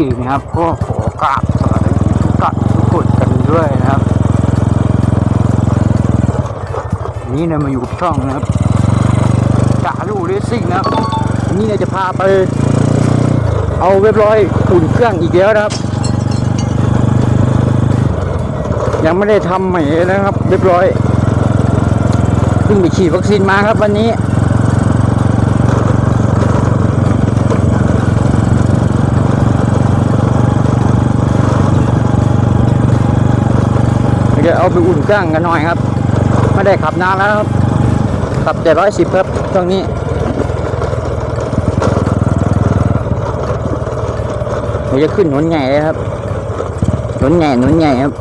โอเคนะครับก็ขอกราบสวัสดีทุกท่านทุกคนกันด้วยนะครับนนี้เนี่ยมาอยู่กับช่องนะครับจ่าลูเรซิ่งนะครับนนี้เนี่ยจะพาไป เอาเรียบร้อยอุ่นเครื่องอีกแล้วนะครับ ยังไม่ได้ทำใหม่นะครับเรียบร้อยเพิ่งไปฉีดวัคซีนมาครับวันนี้ เดี๋ยวเอาไปอุ่นเครื่องกันหน่อยครับ ไม่ได้ขับนานแล้วครับ ขับแต่ร้อยสิบครับช่วงนี้เดี๋ยวจะขึ้นหนุนใหญ่เลยครับหนุนใหญ่หนุนใหญ่ครับ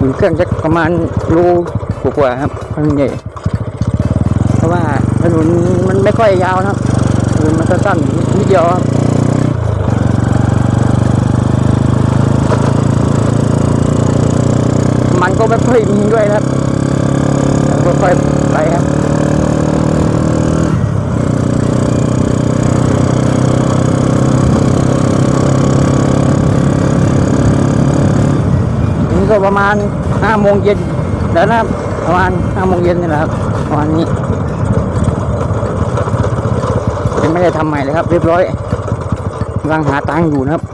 อุ่นเครื่องจะประมาณโลกว่าครับถนนใหญ่เพราะว่าถนนมันไม่ค่อยยาวนะครับถนนมันสั้นนิดเดียวครับ มัน ก็ไม่ค่อยมีด้วยนะครับค่อยไปครับนี่ก็ประมาณห้าโมงเย็นแล้วนะครับประมาณห้าโมงเย็นนี่แหละครับประมาณนี้ยังไม่ได้ทำใหม่เลยครับ เรียบร้อยกำลังหาตังค์อยู่นะครับ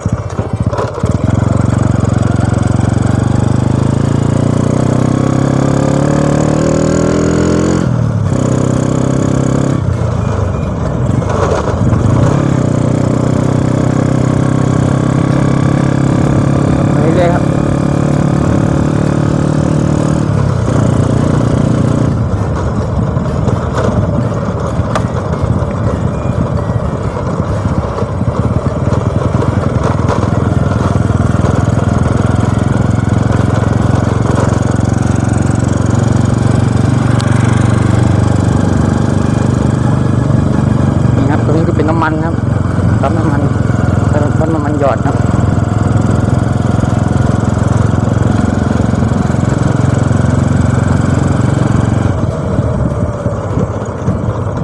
ไปเรื่อยๆครับ นี่ครับ ตรงนี้ก็เป็นน้ำ มันครับปั๊มน้ำมันปั๊มน้ำมันหยอดครับ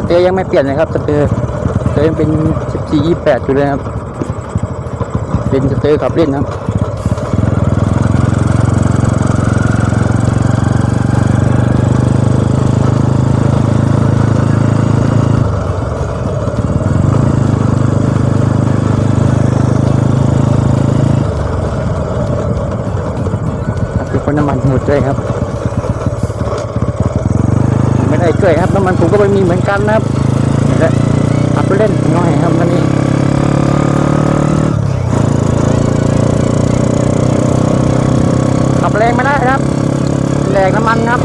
เตยยังไม่เปลี่ยนเลยครับสเตอร์เตอร์ยังเป็นสิบสี่ยี่แปดอยู่เลยครับ เป็นสเตอร์ขับเล่นครับ คือคนน้ำมันหมดเลยครับ ไม่ได้ช่วยครับน้ำมัน ผมก็ไม่มีเหมือนกันนะครับขับไปเล่นน่อยครับวันนี้ขับแรงไม่ได้ครับแรงน้ำมันครับ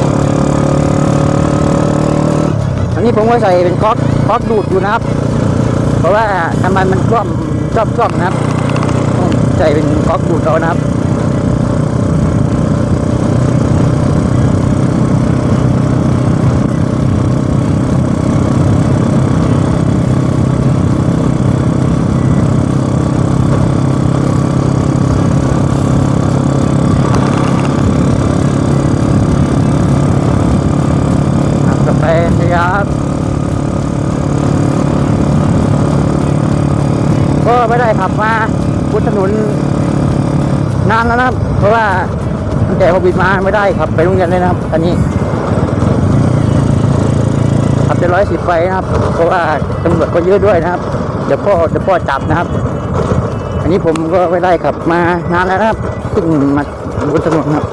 อันนี้ผมก็ใส่เป็นคอกคอกดูดอยู่นะครับ เพราะว่าน้ำมันมันท่วมชอบท่วมนะครับ ใส่เป็นคอกดูดเอานะครับกาแฟ ครับ ก็ไม่ได้ขับมาบนถนนนานแล้วนะครับ เพราะว่าตั้งแต่โควิดมาไม่ได้ขับไปโรงเรียนเลยนะครับอันนี้ขับไปร้อยสิบไปนะครับ เพราะว่าตำรวจก็เยอะด้วยนะครับเดี๋ยวพ่อเดี๋ยวพ่อจับนะครับ อันนี้ผมก็ไม่ได้ขับมานานแล้วนะครับเพิ่งมาบนถนนครับ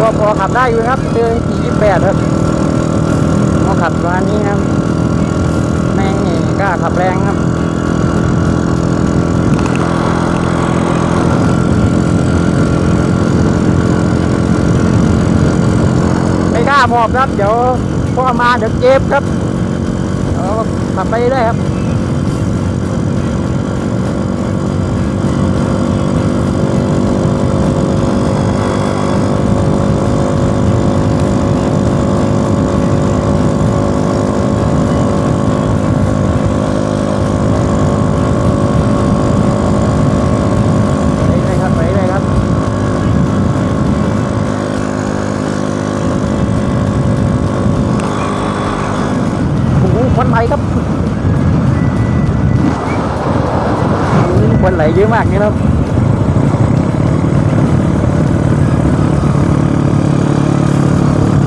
ก็พอ ขับได้อยู่ครับเจอสี่ยี่แปดครับพอขับประมาณนี้ครับแม่งี่กล้าขับแรงครับไม่กล้าหมอบครับ เดี๋ยวพ่อมาเดี๋ยวเจ็บครับเดี๋ยวขับไปได้ครับ ควันไหลครับควันไหล เยอะมากนี่ครับ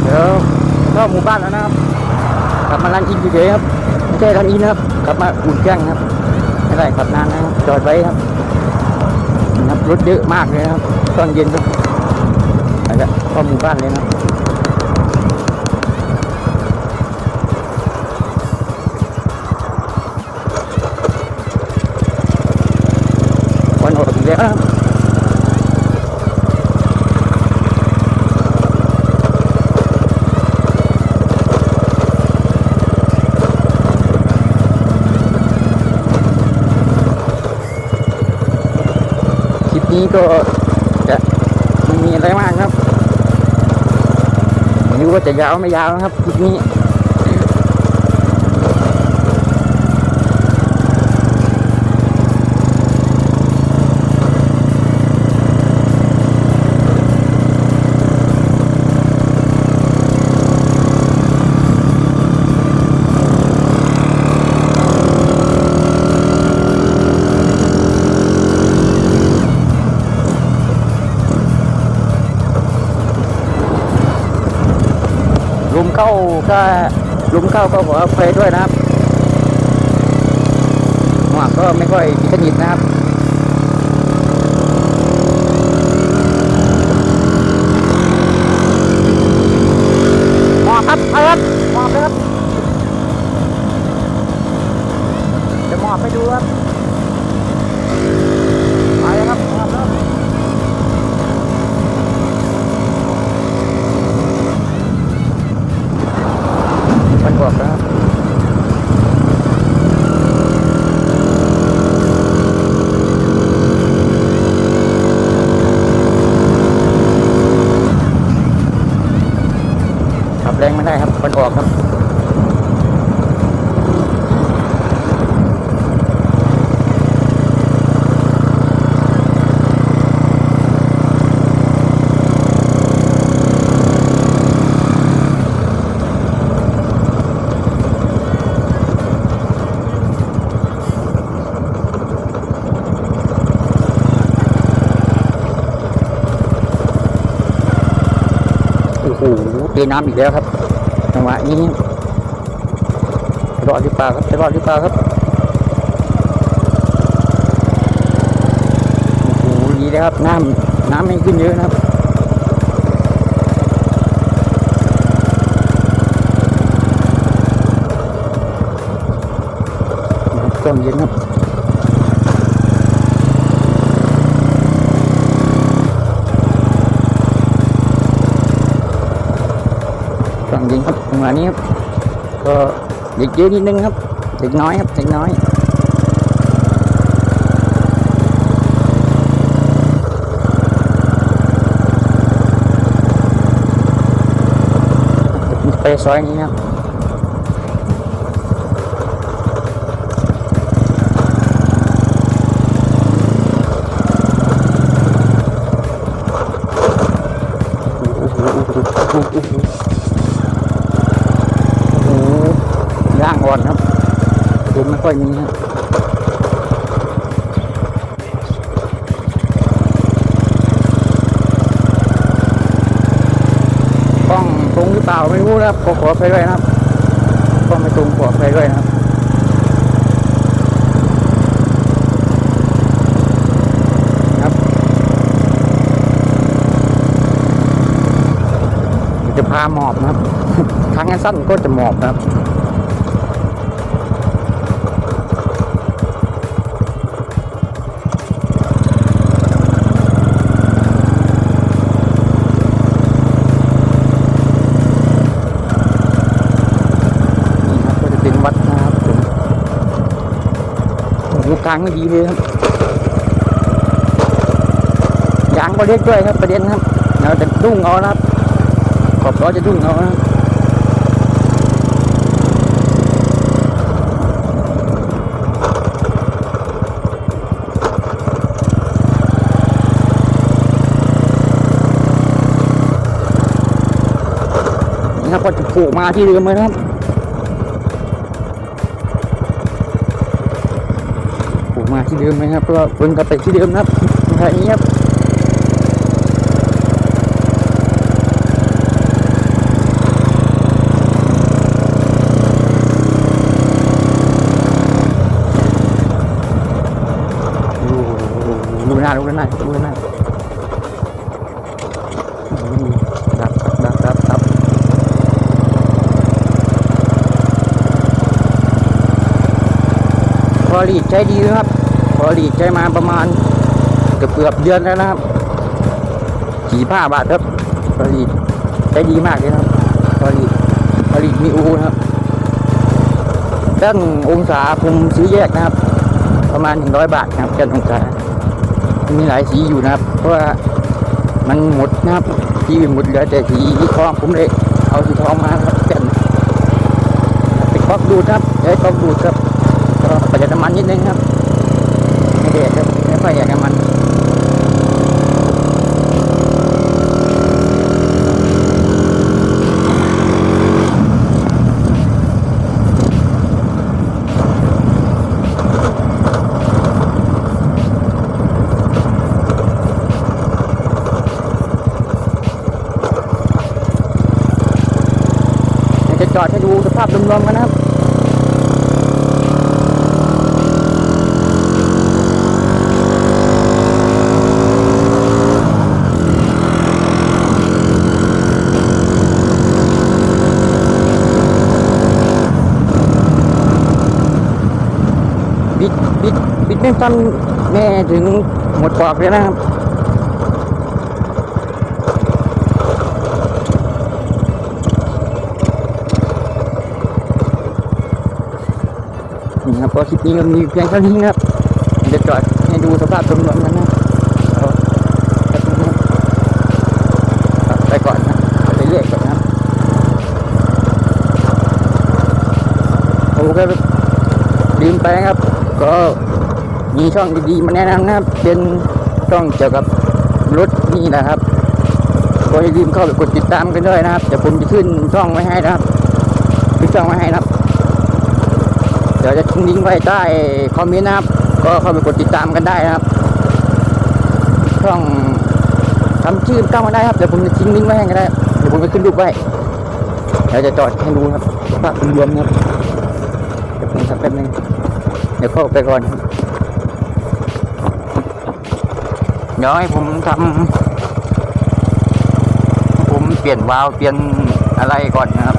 เดี๋ยวเข้าหมู่บ้านแล้วนะครับกลับมาร้านอินเฉยๆครับไม่ใช่ร้านอินนะครับกลับมาอุ่นเครื่องครับไม่ได้ขับนานนะครับจอดไว้ครับนะครับรถเยอะมากเลยครับตอนเย็นครับไปแล้วเข้าหมู่บ้านเลยนะ นี้ก็จะไม่มีอะไรมากครับไม่รู้ว่าจะยาวไม่ยาวนะครับคลิปนี้ เข้าก็ลุมเข้าก็ขออภัยด้วยนะครับหมวกก็ไม่ค่อยสนิทนะครับหมอบครับเอาครับหมอบเลยครับจะหมอบไปดูครับไปเลยครับหมอบแล้ว มันบอกแล้วขับแรงไม่ได้ ครับมันออกครับโอ้โหเทน้ำอีกแล้วครับ จังหวะนี้รอดหรือเปล่าครับจะรอดหรือเปล่าครับโอ้โหดีแล้วครับน้ำน้ำไม่ขึ้นเยอะนะครับต้นเย็นครับ ฝั่ง ยิงครับจังหวะนี้ครับก็เด็กเยอะนิดนึงครับเด็กน้อยครับเด็กน้อยไปซอยนี้ครับ ดูไม่ค่อยมีครับกล้องตรงหรือเปล่าไม่รู้นะครับขอขอไปด้วยนะครับกล้องไม่ตรงขอไปด้วยนะครับครับจะพาหมอบนะครับ ทางสั้นก็จะหมอบนะครับ นี่ครับก็จะเป็นวัดนะครับผมโอ้โหกลางไม่ดีเลยครับยางก็เล็กด้วยครับประเด็นครับเราจะดุ้งเอานะครับขอบล้อจะดุ้งเอานะครับนี่ครับก็จะผล่มาที่เดิมเลยครับ มาที่เดิมไหมครับก็วนกลับไปที่เดิมนะครับทางนี้ครับดูหน้าดูหน้าดูหน้าดับดับดับดับพอรีดใช้ดีนะครับ พอรีดใช้มาประมาณเกือบเกือบเดือนแล้วนะครับสี่ห้าบาทครับพอรีดใช้ดีมากเลยครับพอรีดพอรีดมีอูนะครับด้านองศาผมซื้อแยกนะครับ ประมาณหนึ่งร้อยบาทนะครับด้านองศามีหลายสีอยู่นะครับ เพราะว่ามันหมดนะครับที่หมดเหลือแต่สีทองผมเลยเอาสีทองมาครับกันเป็นก๊อกดูดครับใช้ก๊อกดูดครับก็ประหยัดน้ำมันนิดนึงครับ ไม่ค่อยากน้ำมันจะจอดให้ดูสภาพรวมๆกันนะครับด แม่ทันแม่ถึงหมดปอกเลยนะครับนี่ครับก็คลิปนี้ก็มีเพียงเท่านี้นะครับเดี๋ยวจอดให้ดูสภาพรวมๆกันนะเอาแป๊บนึงนะครับไปก่อนนะไปเรื่อยก่อนนะครับโอเคลืมไปนะครับก็ มีช่องดีๆมาแนะนำนะครับ เป็นช่องเกี่ยวกับรถนี่นะครับก็อย่าลืมเข้าไปกดติดตามกันด้วยนะครับเดี๋ยวผมจะขึ้นช่องไว้ให้นะครับขึ้นช่องไว้ให้นะครับ เดี๋ยวจะทิ้งลิงก์ไว้ใต้คอมเมนต์นะครับ ก็เข้าไปกดติดตามกันได้นะครับ ช่องทำชื่อเข้ามาได้ครับเดี๋ยวผมจะทิ้งลิงก์ไว้ให้ก็ได้เดี๋ยวผมจะขึ้นรูปไว้เดี๋ยวจะจอดให้ดูครับภาพรวมๆนะครับเดี๋ยวผมทำแป๊บนึงเดี๋ยวเข้าไปก่อน เดี๋ยวให้ผมทำผมเปลี่ยนวาล์วเปลี่ยนอะไรก่อนนะครับ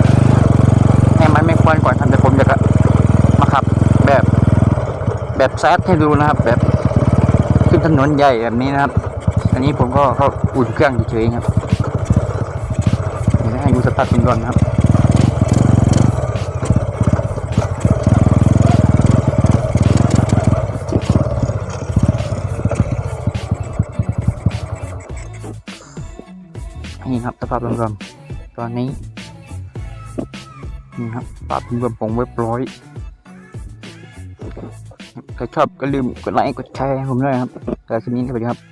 ให้มันไม่ควรก่อนทำแต่ผมจะมาขับ แบบแบบแซดให้ดูนะครับ แบบขึ้นถนนใหญ่แบบนี้นะครับ อันนี้ผมก็เขาอุ่นเครื่องเฉยๆครับให้ดูสภาพเป็นก่อนนะครับ ภาพรวมๆตอนนี้ นี่ครับภาพรวมผมเว็บร้อยถ้าชอบก็ลืมกดไลค์กดแชร์ให้ผมด้วยครับแต่คลิปนี้สวัสดีครับ